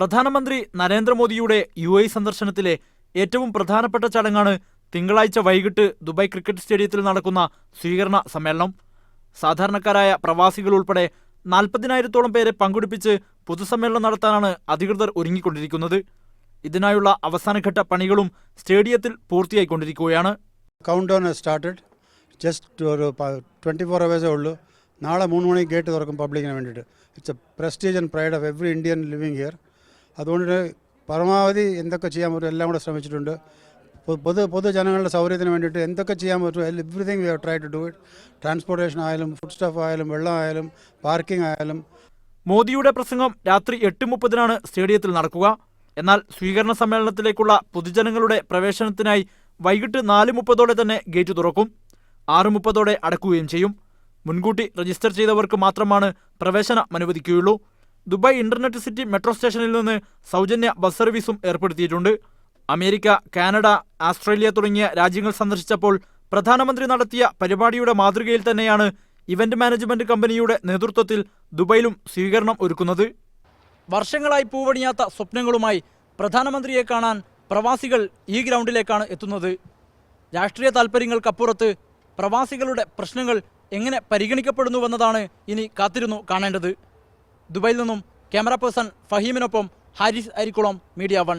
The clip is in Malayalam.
പ്രധാനമന്ത്രി നരേന്ദ്രമോദിയുടെ യു എ സന്ദർശനത്തിലെ ഏറ്റവും പ്രധാനപ്പെട്ട ചടങ്ങാണ് തിങ്കളാഴ്ച വൈകിട്ട് ദുബായ് ക്രിക്കറ്റ് സ്റ്റേഡിയത്തിൽ നടക്കുന്ന സ്വീകരണ സമ്മേളനം. സാധാരണക്കാരായ പ്രവാസികൾ ഉൾപ്പെടെ നാൽപ്പതിനായിരത്തോളം പേരെ പങ്കെടുപ്പിച്ച് പൊതുസമ്മേളനം നടത്താനാണ് അധികൃതർ ഒരുങ്ങിക്കൊണ്ടിരിക്കുന്നത്. ഇതിനായുള്ള അവസാനഘട്ട പണികളും സ്റ്റേഡിയത്തിൽ പൂർത്തിയായിക്കൊണ്ടിരിക്കുകയാണ്. കൗണ്ട് ഡൗൺ സ്റ്റാർട്ടഡ് ജസ്റ്റ് ഒരു ട്വന്റി ഫോർ അവേഴ്സേ ഉള്ളൂ. നാളെ മൂന്ന് മണിക്ക് ഗേറ്റ് തുറക്കും പബ്ലിക്കിന് വേണ്ടിയിട്ട്. It's a prestige and pride of every Indian living here അതുകൊണ്ട് പരമാവധി എന്തൊക്കെ ചെയ്യാൻ പറ്റും എല്ലാം കൂടെ ശ്രമിച്ചിട്ടുണ്ട്. പൊതു പൊതുജനങ്ങളുടെ സൗകര്യത്തിന് വേണ്ടിയിട്ട് എന്തൊക്കെ ചെയ്യാൻ പറ്റും everything we have try to do it transportation ആയാലും ഫുഡ് സ്റ്റഫ് ആയാലും വെള്ളം ആയാലും പാർക്കിംഗ് ആയാലും. മോദിയുടെ പ്രസംഗം രാത്രി എട്ട് മുപ്പതിനാണ് സ്റ്റേഡിയത്തിൽ നടക്കുക. എന്നാൽ സ്വീകരണ സമ്മേളനത്തിലേക്കുള്ള പൊതുജനങ്ങളുടെ പ്രവേശനത്തിനായി വൈകിട്ട് നാല് മുപ്പതോടെ തന്നെ ഗേറ്റ് തുറക്കും. ആറ് മുപ്പതോടെ അടക്കുകയും ചെയ്യും. മുൻകൂട്ടി രജിസ്റ്റർ ചെയ്തവർക്ക് മാത്രമാണ് പ്രവേശനം അനുവദിക്കുകയുള്ളൂ. ദുബായ് ഇന്റർനെറ്റ് സിറ്റി മെട്രോ സ്റ്റേഷനിൽ നിന്ന് സൗജന്യ ബസ് സർവീസും ഏർപ്പെടുത്തിയിട്ടുണ്ട്. അമേരിക്ക കാനഡ ആസ്ട്രേലിയ തുടങ്ങിയ രാജ്യങ്ങൾ സന്ദർശിച്ചപ്പോൾ പ്രധാനമന്ത്രി നടത്തിയ പരിപാടിയുടെ മാതൃകയിൽ തന്നെയാണ് ഇവന്റ് മാനേജ്മെന്റ് കമ്പനിയുടെ നേതൃത്വത്തിൽ ദുബൈയിലും സ്വീകരണം ഒരുക്കുന്നത്. വർഷങ്ങളായി പൂവണിയാത്ത സ്വപ്നങ്ങളുമായി പ്രധാനമന്ത്രിയെ കാണാൻ പ്രവാസികൾ ഈ ഗ്രൗണ്ടിലേക്കാണ് എത്തുന്നത്. രാഷ്ട്രീയ താൽപ്പര്യങ്ങൾക്കപ്പുറത്ത് പ്രവാസികളുടെ പ്രശ്നങ്ങൾ എങ്ങനെ പരിഗണിക്കപ്പെടുന്നുവെന്നതാണ് ഇനി കാത്തിരുന്നു കാണേണ്ടത്. ദുബൈയിൽ നിന്നും ക്യാമറ പേഴ്സൺ ഫഹീമിനൊപ്പം ഹാരിസ് അരിക്കുളം മീഡിയ വൺ.